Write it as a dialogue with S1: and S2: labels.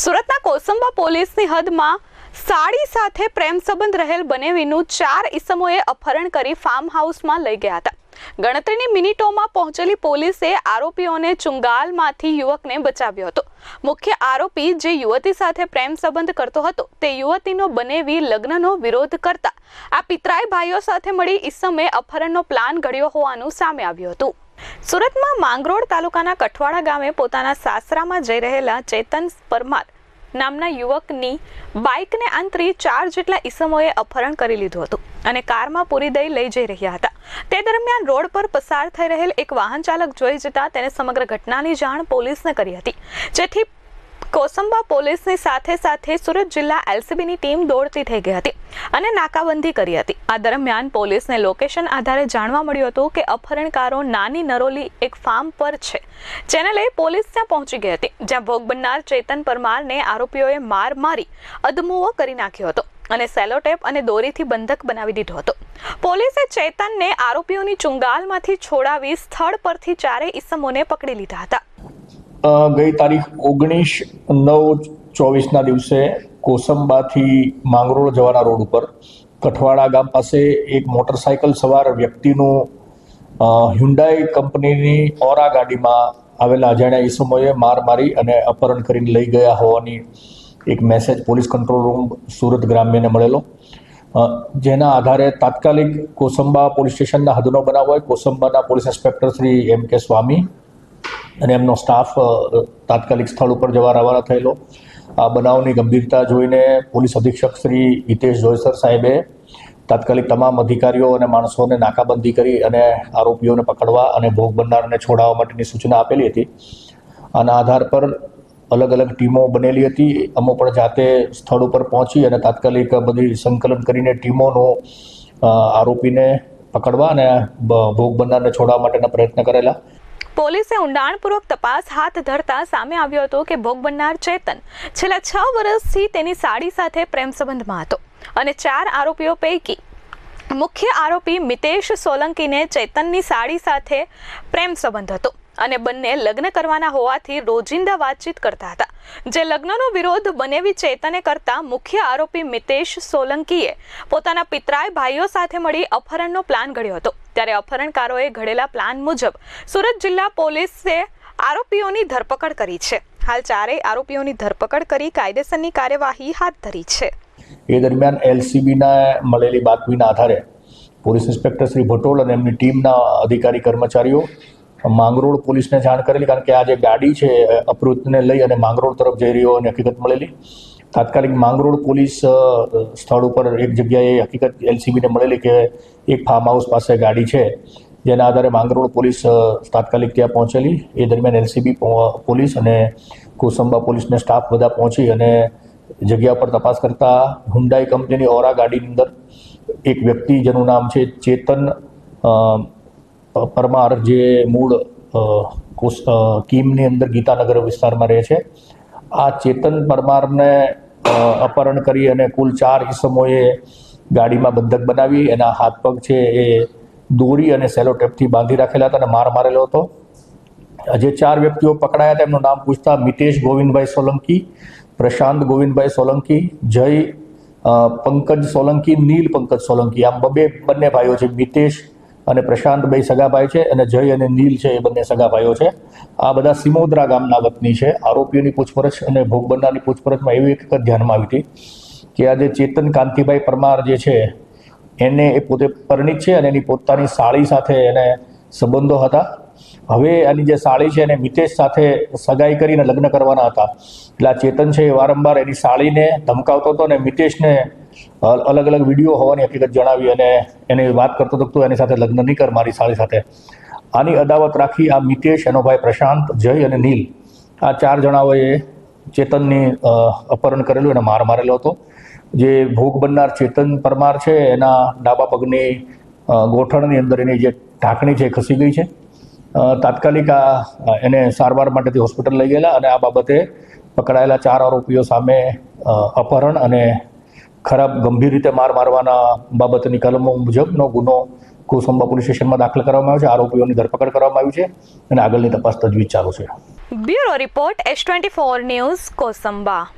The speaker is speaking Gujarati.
S1: સુરતના કોસંબા પોલીસની હદમાં સાડી સાથે પ્રેમ સંબંધ રહેલ બનેવીનું ચાર ઈસમોએ અપહરણ કરી ફાર્મ હાઉસમાં લઈ ગયા હતા. ગણતરીની મિનિટોમાં પહોંચેલી પોલીસે આરોપીઓને ચુંગાલમાંથી યુવકને બચાવ્યો હતો. મુખ્ય આરોપી જે યુવતી સાથે પ્રેમ સંબંધ કરતો હતો, તે યુવતીનો બનેવી લગ્નનો વિરોધ કરતા આ પિતરાય ભાઈઓ સાથે મળી ઈસમે અપહરણનો પ્લાન ઘડ્યો હોવાનું સામે આવ્યું હતું. સુરતમાં માંગરોળ તાલુકાના કઠવાડા ગામે પોતાના સાસરામાં જઈ રહેલા ચેતન પરમાર નામના યુવકની બાઇકને આંતરી ચાર જેટલા ઈસમોએ અપહરણ કરી લીધું હતું અને કારમાં પૂરી દઈ લઈ જઈ રહ્યા હતા. તે દરમિયાન રોડ પર પસાર થઈ રહેલ એક વાહન ચાલક જોઈ જતા તેને સમગ્ર ઘટનાની જાણ પોલીસને કરી હતી. જેથી કોસંબા પોલીસની સાથે સાથે સુરત જિલ્લા એલસીબીની ટીમ દોડતી થઈ ગઈ હતી અને નાકાબંધી કરી હતી. આ દરમિયાન પોલીસને લોકેશન આધારે જાણવા મળ્યું હતું કે અપહરણકારો નાની નરોલી એક ફાર્મ પર છે. જેને લઈ પોલીસ ત્યાં પહોંચી ગઈ હતી, જ્યાં ભોગ બનનાર ચેતન પરમારને આરોપીઓએ માર મારી અધમુઓ કરી નાખ્યો હતો અને સેલોટેપ અને દોરીથી બંધક બનાવી દીધો હતો. પોલીસે ચેતનને આરોપીઓની ચુંગાલમાંથી છોડાવી સ્થળ પરથી ચારે ઈસમોને પકડી લીધા હતા.
S2: ગઈ તારીખ ઓગણીસ નવ ચોવીસના દિવસે કોસંબાથી માંગરોળ જવાના રોડ ઉપર કઠવાડા ગામ પાસે એક મોટરસાયકલ સવાર વ્યક્તિનું હ્યુન્ડાઈ કંપનીની ઓરા ગાડીમાં આવેલા અજાણ્યા ઈસમોએ માર મારી અને અપહરણ કરીને લઈ ગયા હોવાની એક message police control room Surat ગ્રામ્યને મળેલો. જેના આધારે તાત્કાલિક કોસંબા પોલીસ સ્ટેશનના હદનો બનાવ હોય. કોસંબાના police inspector Shri M K Swami અને એમનો સ્ટાફ તાત્કાલિક સ્થળ ઉપર જવા રવાના થયેલો. આ બનાવની ગંભીરતા જોઈને પોલીસ અધિક્ષક શ્રી હિતેશ જોયસર સાહેબે તાત્કાલિક તમામ અધિકારીઓ અને માણસોને નાકાબંધી કરી અને આરોપીઓને પકડવા અને ભોગ બનનારને છોડાવવા માટેની સૂચના આપેલી હતી. આના આધાર પર અલગ અલગ ટીમો બનેલી હતી. અમો પણ જાતે સ્થળ ઉપર પહોંચી અને તાત્કાલિક બધી સંકલન કરીને ટીમોનો આરોપીને પકડવા અને ભોગ બનનારને છોડાવવા માટેના પ્રયત્ન કરેલા.
S1: પોલીસે ઊંડાણપૂર્વક તપાસ હાથ ધરતા સામે આવ્યો હતો કે ભોગ બનનાર ચેતન છેલ્લા છ વર્ષથી તેની સાડી સાથે પ્રેમ સંબંધમાં હતો અને ચાર આરોપીઓ પૈકી મુખ્ય આરોપી મિતેશ સોલંકીને ચેતનની સાડી સાથે પ્રેમ સંબંધ હતો અને બંને લગ્ન કરવાના હોવાથી રોજિંદા વાતચીત કરતા હતા. જે લગ્નનો વિરોધ બનેવી ચેતને કરતા મુખ્ય આરોપી મિતેશ સોલંકીએ પોતાના પિતરાય ભાઈઓ સાથે મળી અપહરણનો પ્લાન ઘડ્યો હતો. ત્યારે અપહરણકારોએ ઘડેલા પ્લાન મુજબ સુરત જિલ્લા પોલીસે આરોપીઓની ધરપકડ કરી છે. હાલ ચારેય આરોપીઓની ધરપકડ કરી કાયદેસરની કાર્યવાહી હાથ ધરી છે.
S2: એ દરમિયાન એલસીબીના મળેલી બાતમીના આધારે પોલીસ ઇન્સ્પેક્ટર શ્રી ભટોલ અને એમની ટીમના અધિકારી કર્મચારીઓ માંગરોળ પોલીસને જાણ કરેલી, કારણ કે આ જે ગાડી છે અપૃતને લઈ અને માંગરોળ તરફ જઈ રહ્યો અને હકીકત મળેલી. તાત્કાલિક માંગરોળ પોલીસ સ્થળ ઉપર એક જગ્યાએ હકીકત એલસીબીને મળેલી કે એક ફાર્મ હાઉસ પાસે ગાડી છે. જેના આધારે માંગરોળ પોલીસ તાત્કાલિક ત્યાં પહોંચેલી. એ દરમિયાન એલસીબી પોલીસ અને કોસંબા પોલીસને સ્ટાફ બધા પહોંચી અને જગ્યા પર તપાસ કરતા હુન્ડાઈ કંપનીની ઓરા ગાડીની અંદર એક વ્યક્તિ, જેનું નામ છે ચેતન પરમાર જે મૂળ કીમની અંદર ગીતાનગર વિસ્તારમાં રહે છે. આ ચેતન પરમારને અપહરણ કરી અને કુલ ચાર ઇસમોએ ગાડીમાં બંધક બનાવી એના હાથ પગ છે એ દોરી અને સેલોટેપથી બાંધી રાખેલા હતા અને માર મારેલો હતો. જે ચાર વ્યક્તિઓ પકડાયા હતા, એમનું નામ પૂછતા મિતેશ ગોવિંદભાઈ સોલંકી, પ્રશાંત ગોવિંદભાઈ સોલંકી, જય પંકજ સોલંકી, નીલ પંકજ સોલંકી. આમ બબે, બંને ભાઈઓ છે, મિતેશ અને પ્રશાંત સગાભાઈ સગા છે અને જય અને નીલ છે એ બંને સગાભાઈઓ છે. આ બધા સિમોદરા ગામના વતની છે. આરોપીઓની પૂછપરછ અને ભોગ બનનારની પૂછપરછમાં એવી એક ધ્યાનમાં આવી હતી કે આજે ચેતન કાંતિભાઈ પરમાર જે છે, એને એ પોતે પરિણિત છે અને એની પોતાની સાળી સાથે એને સંબંધો હતા. હવે આની જે સાળી છે એને મિતેશ સાથે સગાઈ કરીને લગ્ન કરવાના હતા. એટલે આ ચેતન છે એ વારંવાર એની સાળીને ધમકાવતો હતો અને મિતેશને અલગ અલગ વીડિયો હોવાની હકીકત જણાવી અને એને વાત કરતો હતો એની સાથે લગ્ન નહીં કર મારી સાળી સાથે. આની અદાવત રાખી આ મિતેશ, એનો ભાઈ પ્રશાંત, જય અને નીલ. આ ચાર જણાઓએ ચેતનની અપહરણ કરેલું અને માર મારેલો હતો. જે ભોગ બનનાર ચેતન પરમાર છે, એના ડાબા પગની ગોઠણની અંદર એની જે ઢાંકણી છે ખસી ગઈ છે. તાત્કાલિક આ એને સારવાર માટેથી હોસ્પિટલ લઈ ગયેલા અને આ બાબતે પકડાયેલા ચાર આરોપીઓ સામે અપહરણ અને ખરાબ ગંભીર રીતે માર મારવાના બાબતની કલમો મુજબનો ગુનો કોસંબા પોલીસ સ્ટેશનમાં દાખલ કરવામાં આવ્યો છે. આરોપીઓની ધરપકડ કરવામાં આવી છે અને આગળની તપાસ તજવીજ ચાલુ છે.
S1: Bureau report S twenty four news Kosamba.